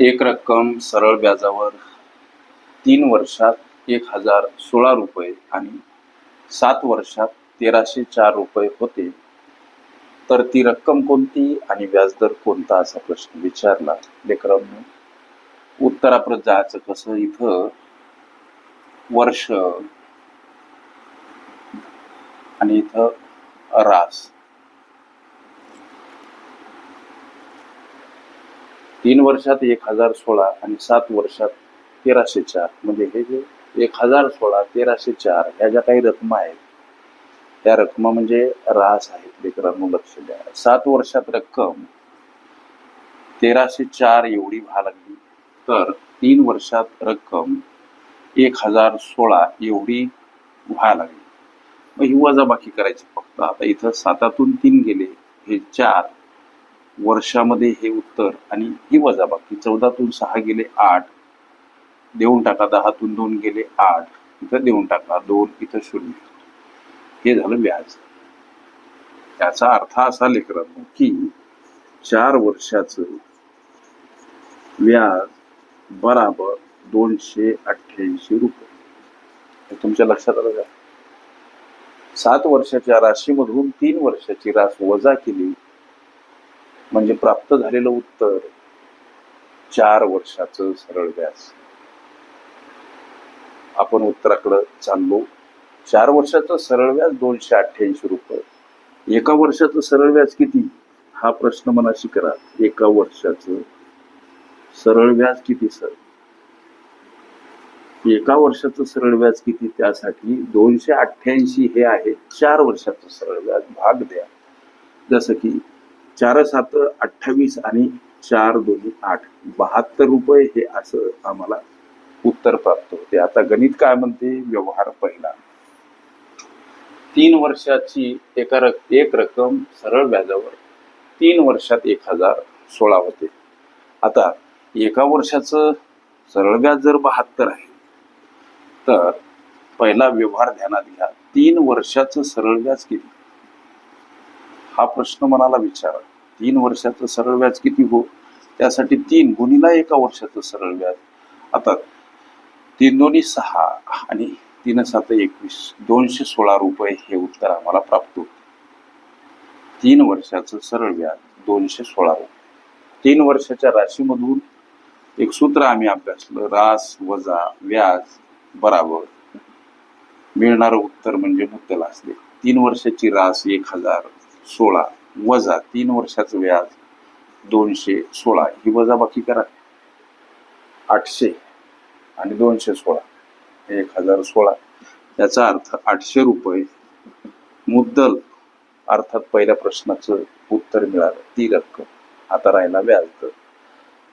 एक रक्कम सरळ व्याजावर तीन वर्षात एक हजार सोळा रुपये आणि सात वर्षात तेराशे चार रुपये होते. तर ती रक्कम कोणती आणि व्याजदर कोणता असा प्रश्न विचारला लेकरांनो. उत्तराप्रत जायचं कसं इथं? वर्ष आणि इथं रास. तीन वर्षात एक हजार सोळा आणि सात वर्षात तेराशे चार. म्हणजे हे जे एक हजार सोळा तेराशे चार ह्या ज्या काही रकमा आहेत त्या रकमा म्हणजे रास आहेत लेकरांनो लक्ष द्या. सात वर्षात रक्कम तेराशे चार एवढी व्हा लागली. तर तीन वर्षात रक्कम एक हजार सोळा एवढी व्हा लागली. मग ही वजाबाकी करायची फक्त. आता इथं सातातून तीन गेले हे चार. वर्षामध्ये हे उत्तर आणि ही वजाबाकी. चौदातून सहा गेले आठ देऊन टाका दहातून दोन गेले आठ इथं देऊन टाका दोन इथं शून्य. हे झालं व्याज. याचा अर्थ असा लेकरांनो की चार वर्षाचं व्याज बराबर दोनशे अठ्ठ्याऐंशी रुपये. हे तुमच्या लक्षात आलं का? सात वर्षाच्या राशीमधून तीन वर्षाची रास वजा केली म्हणजे प्राप्त झालेलं उत्तर चार वर्षाचं सरळ व्याज आपण उत्तराकडं चाललो. चार वर्षाचं सरळ व्याज दोनशे अठ्ठ्याऐंशी रुपये. एका वर्षाचं सरळ व्याज किती? हा प्रश्न मनाशी करा. एका वर्षाचं सरळ व्याज किती सर? एका वर्षाचं सरळ व्याज किती? त्यासाठी दोनशे अठ्ठ्याऐंशी हे आहे. चार वर्षाचं सरळ व्याज भाग द्या. जसं की चार सात अठ्ठावीस आणि चार दोन्ही आठ. बहात्तर रुपये हे असं आम्हाला उत्तर प्राप्त होते. आता गणित काय म्हणते? व्यवहार पहिला. तीन वर्षाची एका रक एक रक्कम सरळ व्याजावर तीन वर्षात एक हजार सोळा होते. आता एका वर्षाचं सरळ व्याज जर बहात्तर आहे तर पहिला व्यवहार ध्यानात घ्या. तीन वर्षाचं सरळ व्याज किती? हा प्रश्न मनाला विचारा. तीन वर्षाचं सरळ व्याज किती हो? त्यासाठी तीन गुणीला एका वर्षाचं सरळ व्याज. आता तीन दोन्ही सहा आणि तीन सात एकवीस दोनशे सोळा रुपये हे उत्तर आम्हाला प्राप्त होते. तीन वर्षाचं सरळ व्याज दोनशे सोळा रुपये. तीन वर्षाच्या राशीमधून एक सूत्र आम्ही अभ्यासलं रास वजा व्याज बराबर. मिळणारं उत्तर म्हणजे मुद्दल असते. तीन वर्षाची रास एक हजार सोळा. वजा तीन वर्षाचं व्याज दोनशे सोळा. ही वजाबाकी करा. आठशे आणि दोनशे सोळा. एक हजार सोळा. याचा अर्थ आठशे रुपये मुद्दल अर्थात पहिल्या प्रश्नाचं उत्तर मिळालं. ती रक्कम आता राहिला व्याज. दर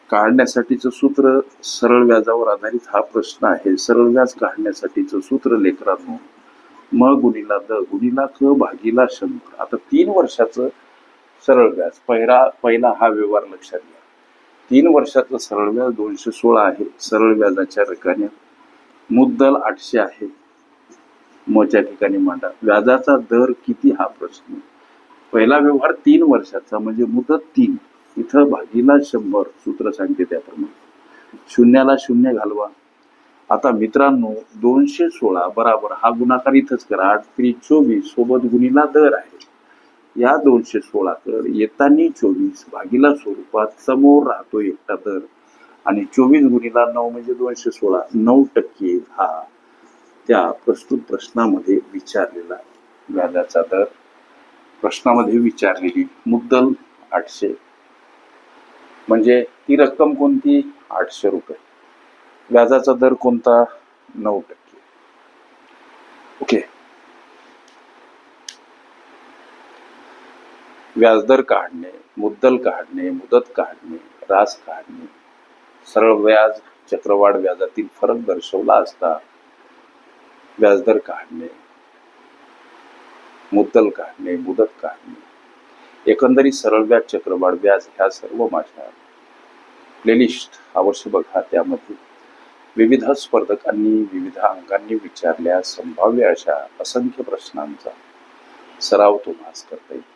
काढण्यासाठीचं सूत्र सरळ व्याजावर आधारित हा प्रश्न आहे. सरळ व्याज काढण्यासाठीचं सूत्र लेकरांनो म गुणीला द. गुणीला क भागीला शंभर आता तीन वर्षाचं सरळ व्याज पहिला पहिला हा व्यवहार लक्षात घ्या. तीन वर्षाचं सरळ व्याज दोनशे सोळा आहे. सरळ व्याजाच्या रकाने मुद्दल आठशे आहे. मच्या ठिकाणी मांडा. व्याजाचा दर किती हा प्रश्न. पहिला व्यवहार तीन वर्षाचा म्हणजे मुदत तीन. इथं भागीला शंभर सूत्र सांगते त्याप्रमाणे. शून्याला शून्य घालवा. आता मित्रांनो दोनशे सोळा बराबर हा गुणाकार इथंच करा. आठ त्रिक चोवीस सोबत गुणीला दर आहे. या दोनशे सोळा तर येतानी चोवीस भागीला स्वरूपात समोर राहतो एकटा दर. आणि चोवीस गुणीला नऊ म्हणजे दोनशे सोळा. नऊ टक्के हा त्या प्रस्तुत प्रश्नामध्ये विचारलेला व्याजाचा दर. प्रश्नामध्ये विचारलेली मुद्दल आठशे. म्हणजे ती रक्कम कोणती? आठशे रुपये. व्याजाचा दर कोणता? नऊ टक्के. ओके. व्याजदर काढणे मुद्दल काढणे मुदत काढणे रास काढणे सरळ व्याज चक्रवाढ व्याजातील फरक दर्शवला असता व्याजदर काढणे मुद्दल काढणे मुदत काढणे एकंदरीत सरळ व्याज चक्रवाढ व्याज ह्या सर्व माझ्या प्लेलिस्ट अवश्य बघा. त्यामध्ये विविध स्पर्धकांनी विविध अंगांनी विचारल्या संभाव्य अशा असंख्य प्रश्नांचा सराव तुम्हाला करता येईल.